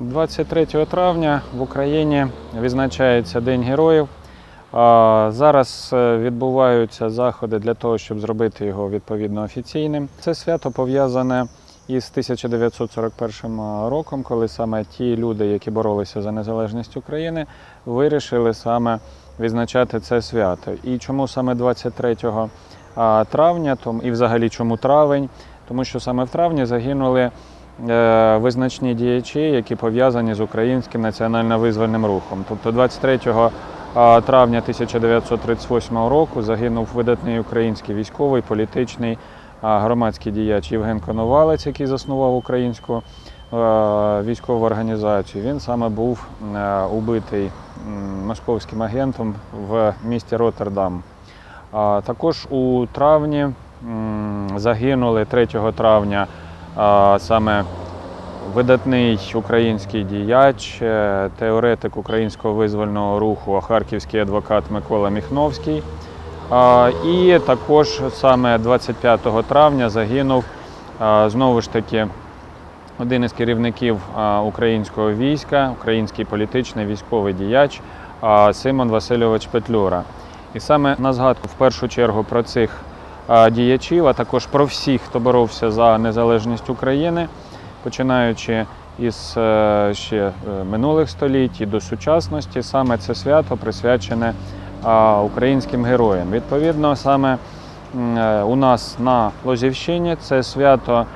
23 травня в Україні відзначається День героїв. Зараз е, відбуваються заходи для того, щоб зробити його відповідно офіційним. Це свято пов'язане із 1941 роком, коли саме ті люди, які боролися за незалежність України, вирішили саме відзначати це свято. І чому саме 23 травня, і взагалі чому травень? Тому що саме в травні загинули е, визначні діячі, які пов'язані з українським національно-визвольним рухом. Тобто 23 травня 1938 року загинув видатний український військовий, політичний громадський діяч Євген Коновалець, який заснував українську е, військову організацію. Він саме був е, убитий московським агентом в місті Роттердам. Також у травні загинули 3 травня саме видатний український діяч, е, теоретик українського визвольного руху, харківський адвокат Микола Міхновський. І також саме 25 травня загинув знову ж таки один із керівників українського війська, український політичний військовий діяч Симон Васильович Петлюра. І саме на згадку в першу чергу про цих діячів, а також про всіх, хто боровся за незалежність України, починаючи із е, ще е, минулих століть і до сучасності, саме це свято присвячене українським героям. Відповідно, саме е, у нас на Лозівщині це свято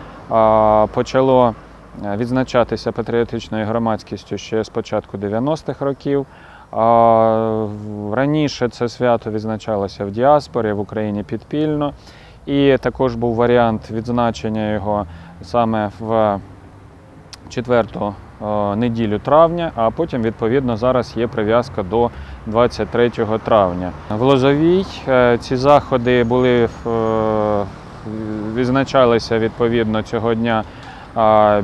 почало відзначатися патріотичною громадськістю ще з початку 90-х років. Раніше це свято відзначалося в діаспорі, в Україні підпільно. І також був варіант відзначення його саме в четверту е, неділю травня, а потім, відповідно, зараз є прив'язка до 23 травня. В Лозовій е, ці заходи були е, відзначалися відповідно цього дня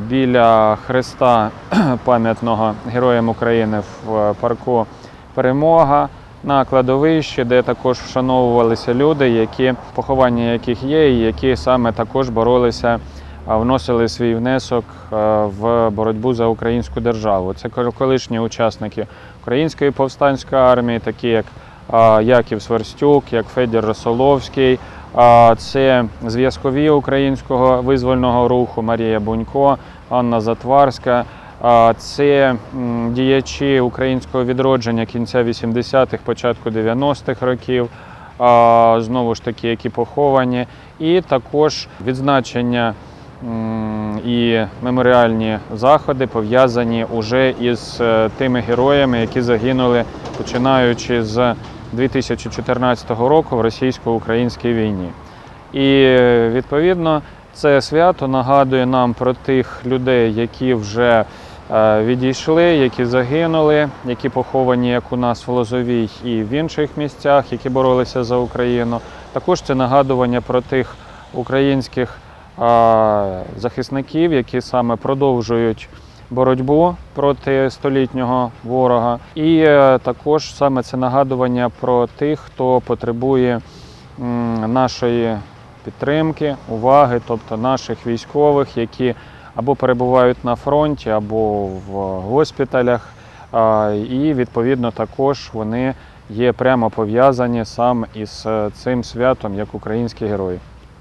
біля хреста пам'ятного героям України в парку Перемога на кладовищі, де також вшановувалися люди, які поховання яких є, і які саме також боролися, вносили свій внесок в боротьбу за українську державу. Це колишні учасники Української повстанської армії, такі як Яків Сверстюк, як Федір Росоловський. Це зв'язкові українського визвольного руху Марія Бунько, Анна Затварська. Це діячі українського відродження кінця 80-х, початку 90-х років, знову ж таки, які поховані, і також відзначення і меморіальні заходи пов'язані уже із е, тими героями, які загинули починаючи з 2014 року в російсько-українській війні. І відповідно це свято нагадує нам про тих людей, які вже відійшли, які загинули, які поховані як у нас в Лозовій і в інших місцях, які боролися за Україну. Також це нагадування про тих українських е, захисників, які саме продовжують боротьбу проти столітнього ворога. І е, також саме це нагадування про тих, хто потребує нашої підтримки, уваги, тобто наших військових, які або перебувають на фронті, або в госпіталях. І відповідно також вони є прямо пов'язані саме із е, цим святом як українські герої.